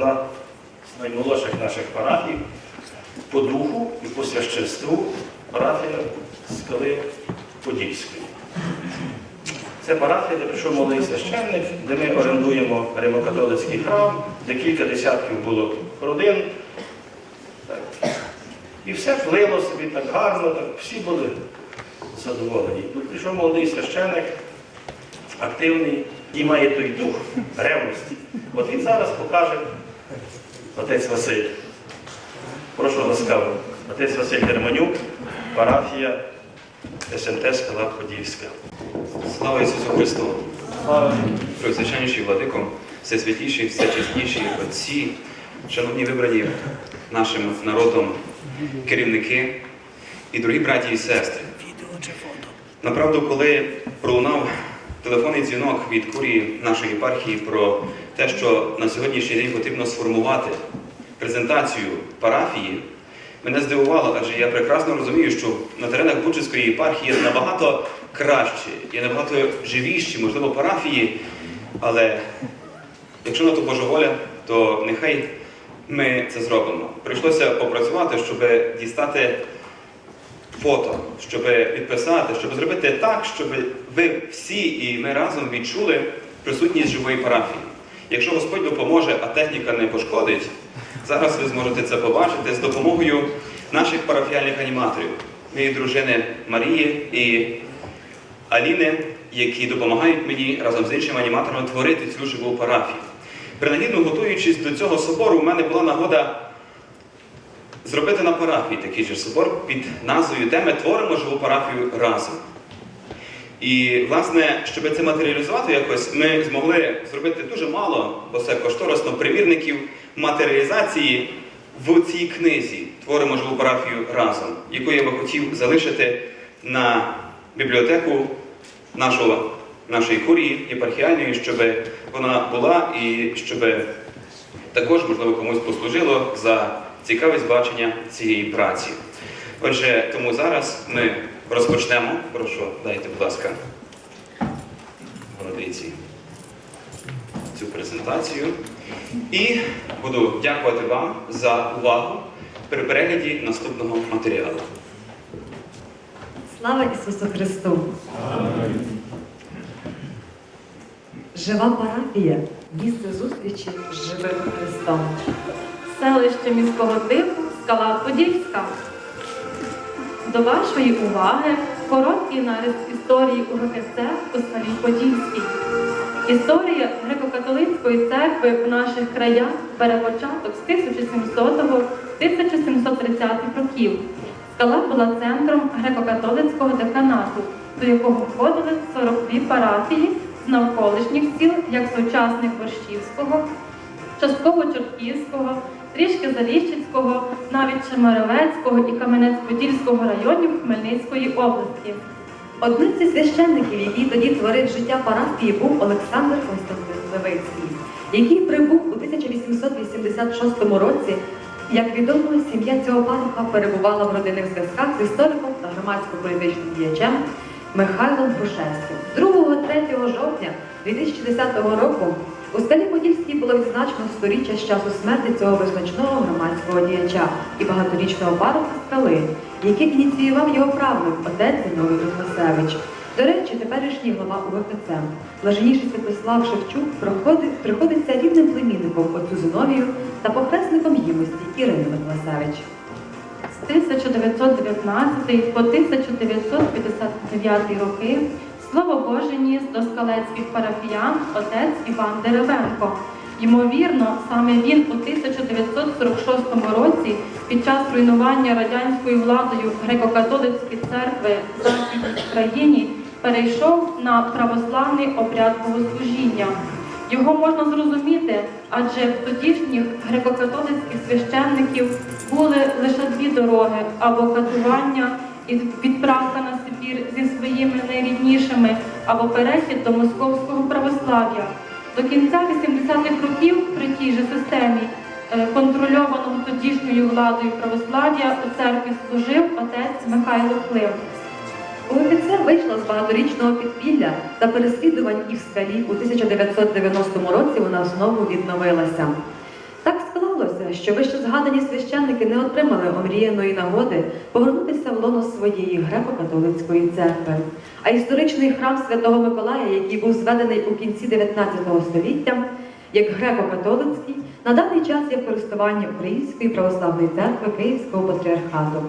одна з наймолодших наших парафій по духу і по священству парафія Скали Подільської. Це парафія, де прийшов молодий священник, де ми орендуємо римокатолицький храм, де кілька десятків було родин. І все плило собі так гарно, так всі були задоволені. Тут прийшов молодий священник, активний, і має той дух ревності. От він зараз покаже отець Василь. Прошу ласкаво. Отець Василь Германюк, парафія СНТ Скала Подільська. Слава Ісусу Христу! Преосвященніший владико, всесвятіші, всечесніші отці, шановні вибрані нашим народом керівники і дорогі браті і сестри. Направду, коли пролунав телефонний дзвінок від курії нашої єпархії про те, що на сьогоднішній день потрібно сформувати презентацію парафії, мене здивувало, адже я прекрасно розумію, що на теренах Бучицької єпархії є набагато кращі, є набагато живіші, можливо, парафії, але якщо на то Божа воля, то нехай ми це зробимо. Прийшлося попрацювати, щоб дістати фото, щоб підписати, щоб зробити так, щоб ви всі і ми разом відчули присутність живої парафії. Якщо Господь допоможе, а техніка не пошкодить, зараз ви зможете це побачити з допомогою наших парафіальних аніматорів, моєї дружини Марії і Аліни, які допомагають мені разом з іншими аніматорами творити цю живу парафію. Принагідно готуючись до цього собору, у мене була нагода зробити на парафії такий же собор під назвою Де ми творимо живу парафію разом. І, власне, щоб це матеріалізувати якось, ми змогли зробити дуже мало, бо це кошторисно примірників матеріалізації в цій книзі Творимо живу парафію разом, яку я би хотів залишити на бібліотеку нашого, нашої курії єпархіальної, щоб вона була і щоб також, можливо, комусь послужило за цікавість бачення цієї праці. Отже, тому зараз ми розпочнемо. Прошу, дайте, будь ласка, городиці цю презентацію. І буду дякувати вам за увагу при перегляді наступного матеріалу. Слава Ісусу Христу! Жива парафія місце зустрічі з живим Христом. Селище міського типу Скала Подільська. До вашої уваги короткий нарис історії УГКЦ у Скалі Подільській. Історія греко-католицької церкви в наших краях бере початок з 1700-1730 років. Скала була центром греко-католицького деканату, до якого входили 42 парафії з навколишніх сіл, як сучасних Борщівського, частково Чортківського, трішки Заліщицького, навіть Чемеревецького і Кам'янець-Подільського районів Хмельницької області. Одним зі священників, який тоді творив життя парафії, був Олександр Константин Левицький, який прибув у 1886 році. Як відомо, сім'я цього паноха перебувала в родинних зв'язках з істориком та громадсько-політичним діячем Михайлом Грушевським. 2-3 жовтня 2010 року у Скалі Подільській було відзначено сторіччя з часу смерті цього визначного громадського діяча і багаторічного пароха скали, який ініціював його правник, отець Зіновій Михасевич. До речі, теперішній глава УВКЦ, блаженніший Святослав Шевчук, проходить, приходиться рідним племінником отцю Зиновію та похресником їмості Ірини Миколасевич. З 1919 по 1959 роки слово Боже ніс до скалецьких парафіян отець Іван Деревенко. Ймовірно, саме він у 1946 році, під час руйнування радянською владою греко-католицької церкви в Західній країні, перейшов на православний обряд богослужіння. Його можна зрозуміти, адже в тодішніх греко-католицьких священників були лише дві дороги або катування і відправка на Сибір зі своїми найріднішими, або перехід до московського православ'я. До кінця 80-х років при тій же системі, е, контрольованого тодішньою владою православ'я, у церкві служив отець Михайло Клим. УВКЦ вийшла з багаторічного підпілля та переслідувань і в скалі у 1990 році вона знову відновилася. Що вище згадані священники не отримали омріяної нагоди повернутися в лоно своєї греко-католицької церкви. А історичний храм Святого Миколая, який був зведений у кінці 19 століття, як греко-католицький, на даний час є в користуванні Української православної церкви Київського патріархату.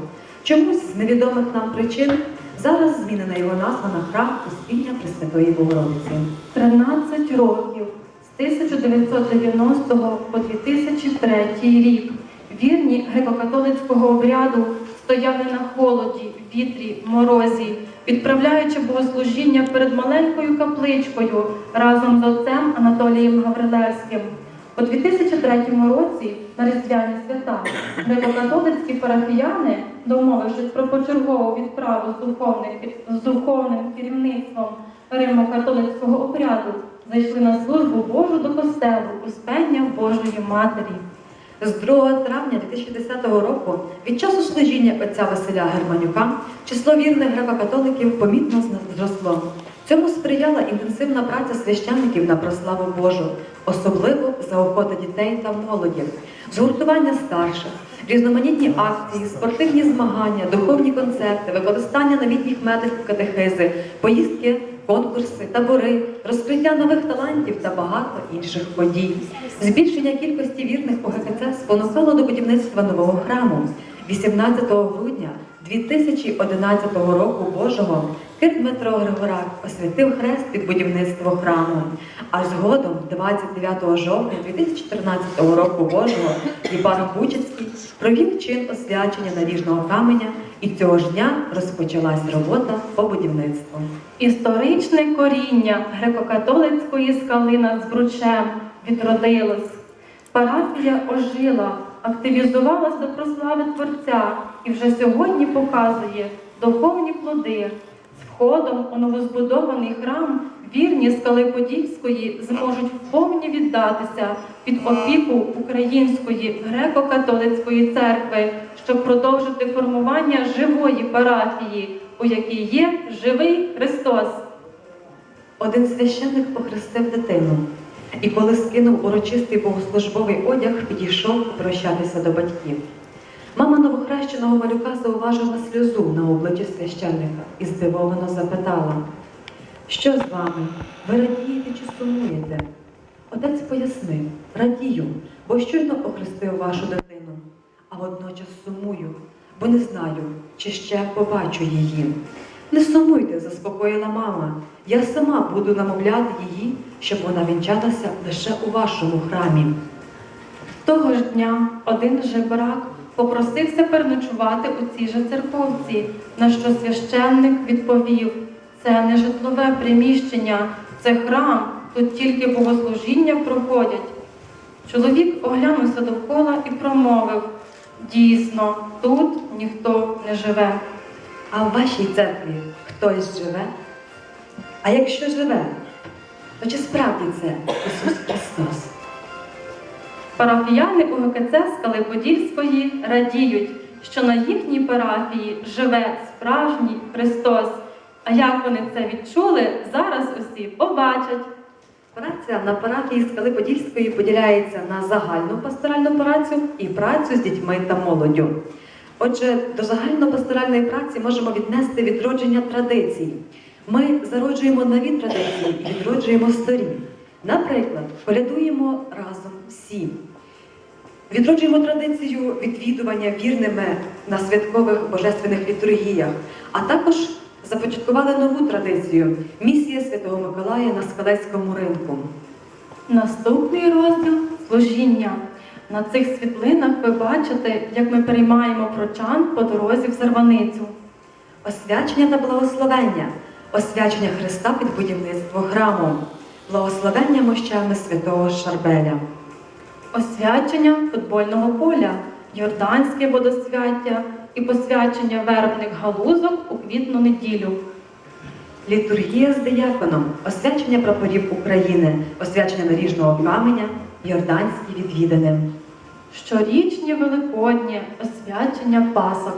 Чомусь з невідомих нам причин зараз змінена його назва на храм Успіння Пресвятої Богородиці. 13 років 1990 по 2003 рік вірні греко-католицького обряду стояли на холоді, вітрі, морозі, відправляючи богослужіння перед маленькою капличкою разом з отцем Анатолієм Гаврилевським. У 2003 році на Різдвяні свята греко-католицькі парафіяни, домовившись про почергову відправу з, духовних, з духовним керівництвом Римо-католицького обряду, зайшли на службу Божу до костелу Успення Божої Матері. З 2 травня 2010 року від часу служіння отця Василя Германюка число вірних греко-католиків помітно зросло. Цьому сприяла інтенсивна праця священників на прославу Божу, особливо заохота дітей та молоді, згуртування старших, різноманітні акції, спортивні змагання, духовні концерти, використання новітніх методів катехизи, поїздки, конкурси, табори, розкриття нових талантів та багато інших подій. Збільшення кількості вірних у ГКЦ спонукало до будівництва нового храму. 18 грудня 2011 року Божого Дмитро Григорак освятив хрест під будівництво храму. А згодом, 29 жовтня 2014 року Божого, єпарх Бучицький провів чин освячення наріжного каменя, і цього ж дня розпочалась робота по будівництву. Історичне коріння греко-католицької скали над Збручем відродилось. Парафія ожила, активізувалась до прослави Творця і вже сьогодні показує духовні плоди. Входом у новозбудований храм вірні скали Подільської зможуть вповні віддатися під опіку Української греко-католицької церкви, щоб продовжити формування живої парафії, у якій є живий Христос. Один священник похрестив дитину, і коли скинув урочистий богослужбовий одяг, підійшов прощатися до батьків. Мама новохрещеного малюка зауважила сльозу на обличчі священника і здивовано запитала, що з вами? Ви радієте чи сумуєте? Отець пояснив, радію, бо щойно охрестив вашу дитину, а водночас сумую, бо не знаю, чи ще побачу її. Не сумуйте, заспокоїла мама. Я сама буду намовляти її, щоб вона вінчалася лише у вашому храмі. Того ж дня один жебрак попросився переночувати у цій же церковці, на що священник відповів: це не житлове приміщення, це храм, тут тільки богослужіння проходять. Чоловік оглянувся довкола і промовив: дійсно, тут ніхто не живе. А в вашій церкві хтось живе? А якщо живе, то чи справді це Ісус Христос? Парафіяни УГКЦ Скали Подільської радіють, що на їхній парафії живе справжній Христос. А як вони це відчули, зараз усі побачать. Праця на парафії Скали Подільської поділяється на загальну пасторальну працю і працю з дітьми та молоддю. Отже, до загальнопасторальної праці можемо віднести відродження традицій. Ми зароджуємо нові традиції відроджуємо старі. Наприклад, колядуємо разом всі. Відроджуємо традицію відвідування вірними на святкових божественних літургіях, а також започаткували нову традицію місія Святого Миколая на Скалецькому ринку. Наступний розділ служіння. На цих світлинах ви бачите, як ми переймаємо прочан по дорозі в Зарваницю. Освячення та благословення, освячення Христа під будівництво храму, благословення мощами святого Шарбеля. Освячення футбольного поля, Йорданське водосвяття і посвячення вербних галузок у квітну неділю. Літургія з дияконом, освячення прапорів України, освячення наріжного каменя, йорданські відвідини. Щорічні великоднє освячення пасок.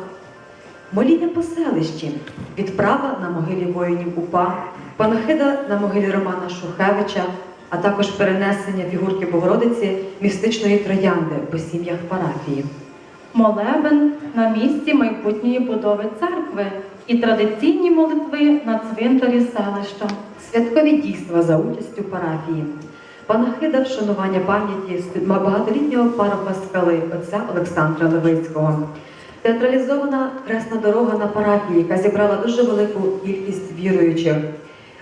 Моління по селищі, відправа на могилі воїнів УПА, панахида на могилі Романа Шухевича, а також перенесення фігурки Богородиці містичної троянди по сім'ях парафії. Молебен на місці майбутньої будови церкви і традиційні молитви на цвинтарі селища. Святкові дійства за участю парафії. Панахида вшанування пам'яті багатолітнього пароха скали отця Олександра Левицького. Театралізована хресна дорога на парафії, яка зібрала дуже велику кількість віруючих.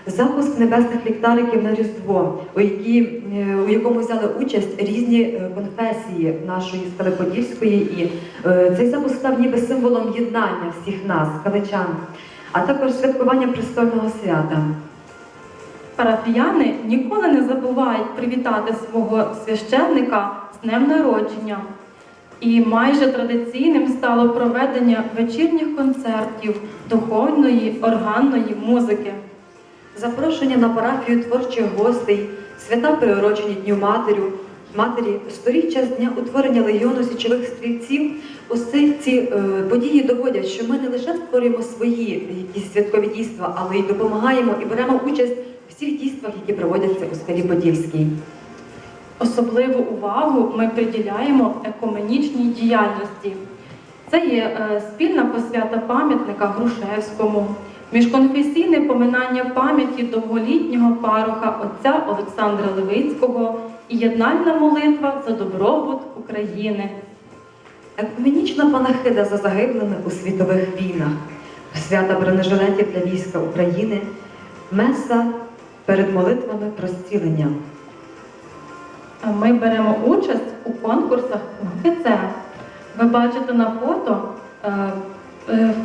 Запуск небесних ліхтариків на Різдво, у, які, е, у якому взяли участь різні е, конфесії нашої Скалиподільської, і е, цей запуск став ніби символом єднання всіх нас, скаличан, а також святкування престольного свята. Парафіяни ніколи не забувають привітати свого священника з днем народження. І майже традиційним стало проведення вечірніх концертів духовної органної музики. Запрошення на парафію творчих гостей, свята приурочені Дню Матерю, Матері, сторіччя з дня утворення легіону січових стрільців. Усе ці е, події доводять, що ми не лише створюємо свої якісь святкові дійства, але й допомагаємо і беремо участь в всіх дійствах, які проводяться у Скалі Подільській. Особливу увагу ми приділяємо екуменічній діяльності. Це є е, спільна посвята пам'ятника Грушевському, міжконфесійне поминання пам'яті довголітнього пароха отця Олександра Левицького і єднальна молитва за добробут України. Екуменічна панахида за загиблими у світових війнах, свята бронежилетів для війська України, меса перед молитвами про зцілення. Ми беремо участь у конкурсах УГКЦ. Ви бачите на фото, е,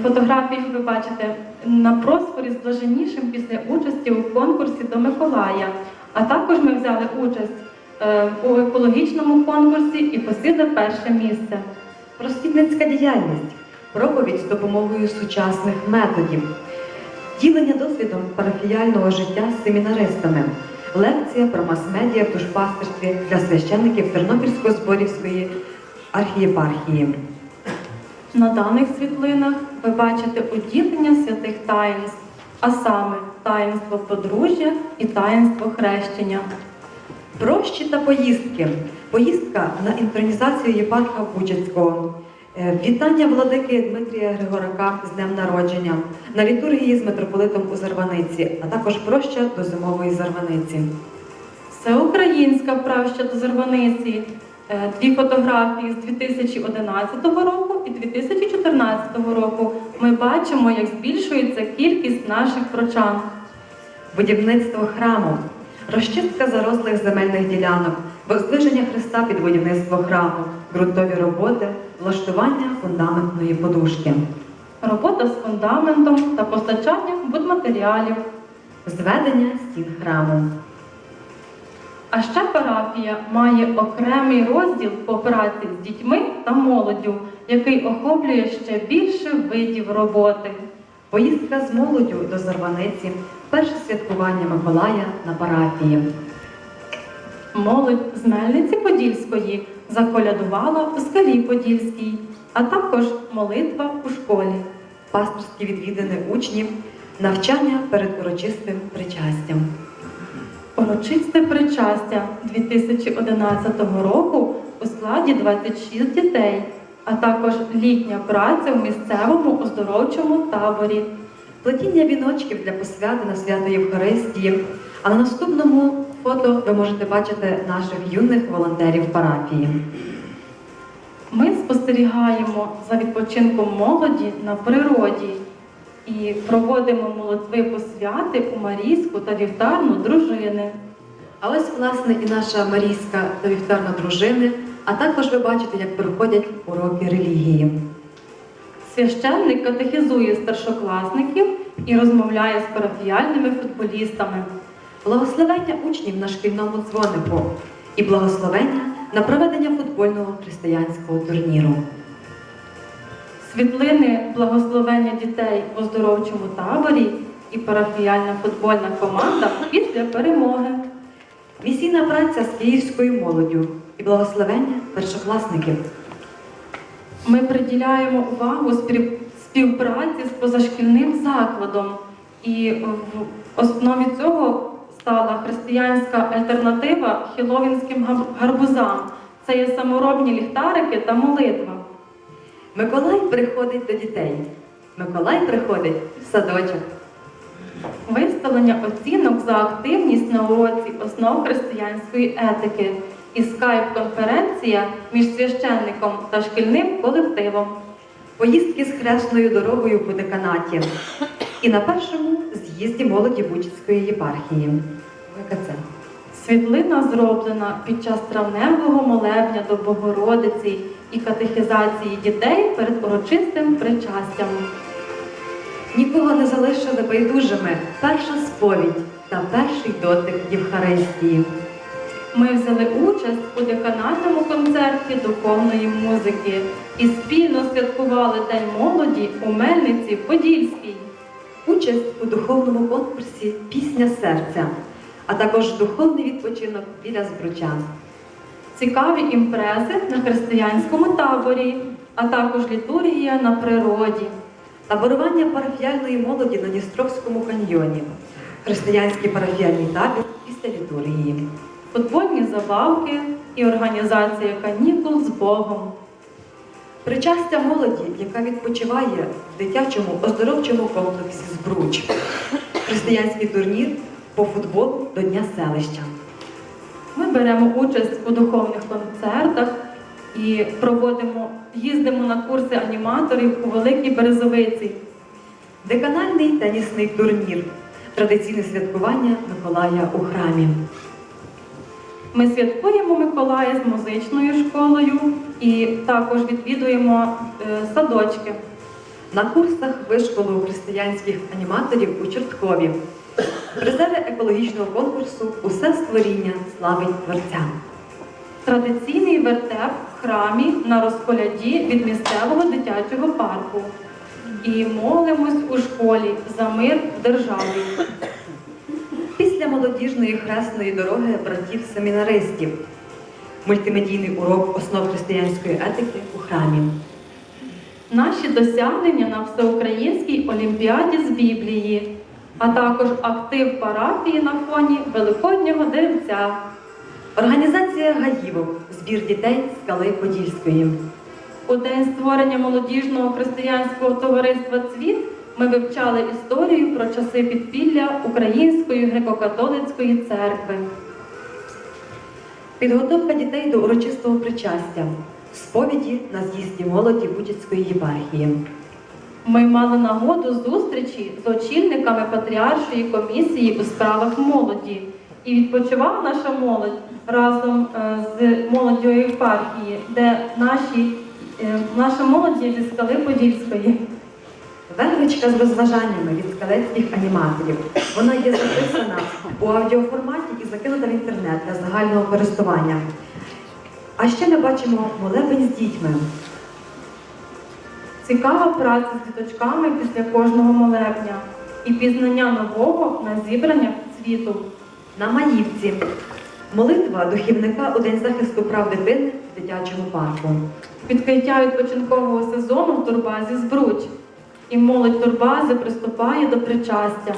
фотографії ви бачите на просфорі з блаженнішим після участі у конкурсі до Миколая. А також ми взяли участь е, у екологічному конкурсі і посіли перше місце. Просвітницька діяльність, проповідь з допомогою сучасних методів, ділення досвідом парафіяльного життя з семінаристами, лекція про мас-медіа в душпастерстві для священників Тернопільсько-Зборівської архієпархії. На даних світлинах ви бачите уділення святих таїнств, а саме таїнство подружжя і таїнство хрещення. Прощі та поїздки. Поїздка на інтронізацію єпарха Бучацького. Е, Вітання владики Дмитрія Григорака з днем народження на літургії з митрополитом у Зарваниці, а також проща до зимової Зарваниці. Всеукраїнська праща до Зарваниці. Е, Дві фотографії з 2011 року і 2014 року. Ми бачимо, як збільшується кількість наших прочан. Будівництво храму, розчистка зарослих земельних ділянок, воздвиження Христа під будівництво храму, ґрунтові роботи, влаштування фундаментної подушки, Робота з фундаментом та постачання будматеріалів. зведення стін храму. А ще парафія має окремий розділ по праці з дітьми та молоддю, який охоплює ще більше видів роботи. Поїздка з молоддю до Зарваниці, перше святкування Миколая на парафії. Молодь з Мельниці Подільської заколядувала у скалі Подільській, а також молитва у школі. пасторські відвідини учнів, навчання перед урочистим причастям. Урочисте причастя 2011 року у складі 26 дітей, а також літня праця в місцевому оздоровчому таборі. Плетіння віночків для посвяти на свято Євхаристії. А на наступному фото ви можете бачити наших юних волонтерів парафії. Ми спостерігаємо за відпочинком молоді на природі і проводимо молитви посвяти у Марійську та вівтарну дружини. А ось, власне, і наша марійська та вівтарна дружини, а також ви бачите, як проходять уроки релігії. Священник катехізує старшокласників і розмовляє з парафіяльними футболістами. Благословення учнів на шкільному дзвонику і благословення на проведення футбольного християнського турніру. Світлини благословення дітей в оздоровчому таборі і парафіяльна футбольна команда після перемоги. Місійна праця з київською молоддю і благословення першокласників. Ми приділяємо увагу співпраці з позашкільним закладом, і в основі цього стала християнська альтернатива хіловінським гарбузам. Це є саморобні ліхтарики та молитва. Миколай приходить до дітей. Миколай приходить в садочок. Виставлення оцінок за активність на уроці основ християнської етики і скайп-конференція між священником та шкільним колективом. Поїздки з хресною дорогою по деканаті. І на першому з'їзді молоді Бучицької єпархії. ВКЦ. Світлина зроблена під час травневого молебня до Богородиці і катехізації дітей перед урочистим причастям. Нікого не залишили байдужими перша сповідь та перший дотик Євхаристії. Ми взяли участь у деканатному концерті духовної музики і спільно святкували День молоді у Мельниці Подільській. Участь у духовному конкурсі Пісня серця, а також духовний відпочинок біля збруча. Цікаві імпрези на християнському таборі, а також літургія на природі. Таборування парафіяльної молоді на Дністровському каньйоні. Християнський парафіяльний табір після літургії. футбольні забавки і організація канікул з Богом. Причастя молоді, яка відпочиває в дитячому оздоровчому комплексі Збруч. Християнський турнір по футболу до Дня селища. Ми беремо участь у духовних концертах і проводимо, їздимо на курси аніматорів у Великій Березовиці. Деканальний тенісний турнір. Традиційне святкування Миколая у храмі. Ми святкуємо Миколая з музичною школою і також відвідуємо е, садочки. На курсах вишколу християнських аніматорів у Чорткові. Призери екологічного конкурсу Усе створіння славить Творця. Традиційний вертеп в храмі на розколяді від місцевого дитячого парку. І молимось у школі за мир в державі. Після молодіжної хресної дороги братів семінаристів. Мультимедійний урок основ християнської етики у храмі. Наші досягнення на всеукраїнській олімпіаді з Біблії, а також актив парафії на фоні Великоднього деревця. Організація Гаївок. Збір дітей Скали Подільської. У день створення молодіжного християнського товариства Цвіт ми вивчали історію про часи підпілля Української греко-католицької церкви. Підготовка дітей до урочистого причастя. Сповіді на з'їзді молоді Бучицької єпархії. Ми мали нагоду зустрічі з очільниками патріаршої комісії у справах молоді. І відпочивала наша молодь разом е, з молоддю єпархії, де наші, е, наша молодь є зі скали Подільської. Вервичка з розважаннями від скалецьких аніматорів. Вона є записана у аудіоформаті і закинута в інтернет для загального користування. А ще ми бачимо молебень з дітьми. Цікава праця з діточками після кожного молебня і пізнання нового на зібраннях світу. На Маївці. Молитва духівника у День захисту прав дитини в дитячому парку. Відкриття відпочинкового сезону в турбазі Збруч. І молодь турбази приступає до причастя.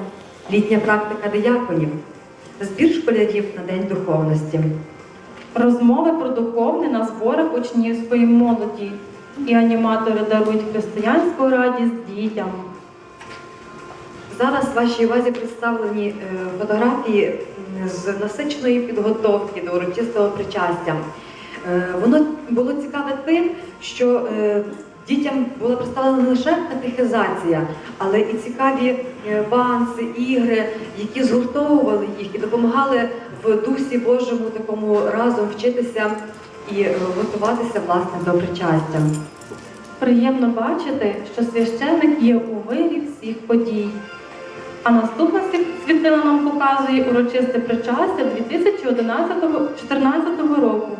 Літня практика дияконів. Збір школярів на День духовності. Розмови про духовне на зборах учнівської молоді. І аніматори дарують християнську радість дітям. Зараз вашій увазі представлені е, фотографії з насиченої підготовки до урочистого причастя. Е, Воно було цікаве тим, що е, дітям була представлена не лише катехизація, але і цікаві банси, ігри, які згуртовували їх і допомагали в дусі Божому такому разом вчитися і готуватися власне до причастя. Приємно бачити, що священник є у вирі всіх подій. А наступна світлина нам показує урочисте причастя 2011-2014 року.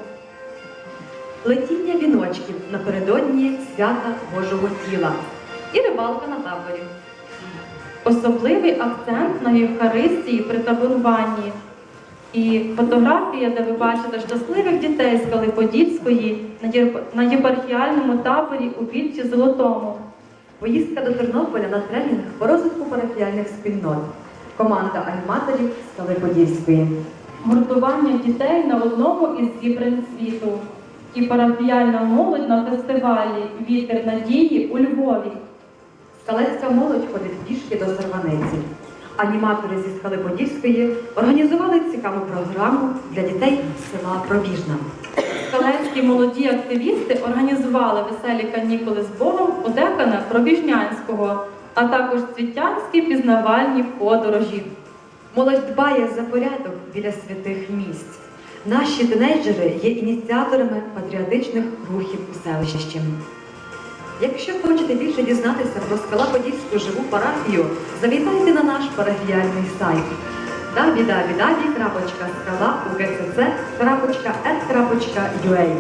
Плетіння віночків напередодні свята Божого тіла і рибалка на таборі. Особливий акцент на Євхаристії при таборуванні. І фотографія, де ви бачите щасливих дітей з Калиподільської на єпархіальному таборі у Вільчі Золотому. Поїздка до Тернополя на тренінг по розвитку парафіальних спільнот. команда аніматорів Скали Подільської. Гуртування дітей на одному із зібрань світу і парафіяльна молодь на фестивалі Вітер надії у Львові. Скалецька молодь ходить пішки до Сарваниці. Аніматори зі Скали Подільської організували цікаву програму для дітей села Пробіжна. Скалецькі молоді активісти організували веселі канікули з Богом у декана Пробіжнянського, а також світянські пізнавальні подорожі. Молодь дбає за порядок біля святих місць. Наші тинейджери є ініціаторами патріотичних рухів у селищі. Якщо хочете більше дізнатися про скала Подільську живу парафію, завітайте на наш парафіяльний сайт www.skalaugcc.ua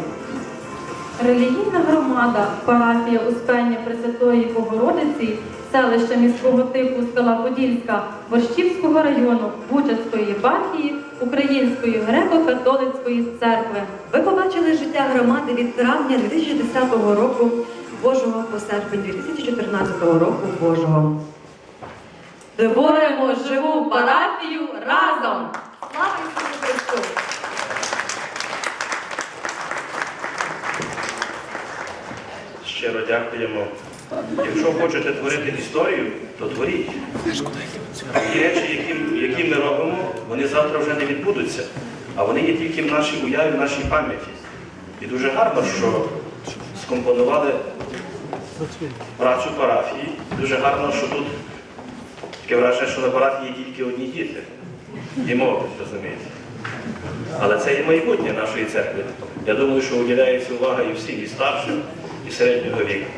Релігійна громада парафія Успення Пресвятої Богородиці, селище міського типу Скала Подільська, Борщівського району, Бучацької єпархії, Української греко-католицької церкви. Ви побачили життя громади від травня 2010 року Божого по серпень 2014 року Божого. Творимо живу парафію разом! Слава Ісусу Христу! Щиро дякуємо. Якщо хочете творити історію, то творіть. Ті речі, які, які ми робимо, вони завтра вже не відбудуться, а вони є тільки в нашій уяві, в нашій пам'яті. І дуже гарно, що скомпонували працю парафії. Дуже гарно, що тут таке враження, що на парафії тільки одні діти. І молодь, розумієте. Але це є майбутнє нашої церкви. Я думаю, що уділяється увага і всім, і старшим, і середнього віку.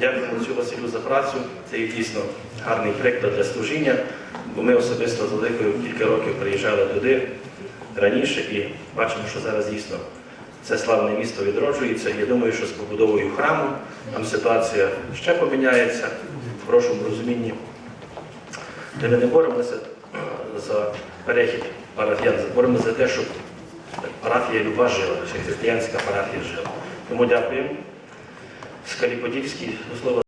Дякуємо цю Василю за працю. Це є дійсно гарний приклад для служіння, бо ми особисто з Великою кілька років приїжджали туди раніше і бачимо, що зараз дійсно це славне місто відроджується. Я думаю, що з побудовою храму там ситуація ще поміняється в хорошому розумінні. Де ми не боремося е, за перехід парафіян, боремося за те, щоб парафія люба жила, щоб християнська парафія жила. Тому дякуємо. Скаліподільський, до слова.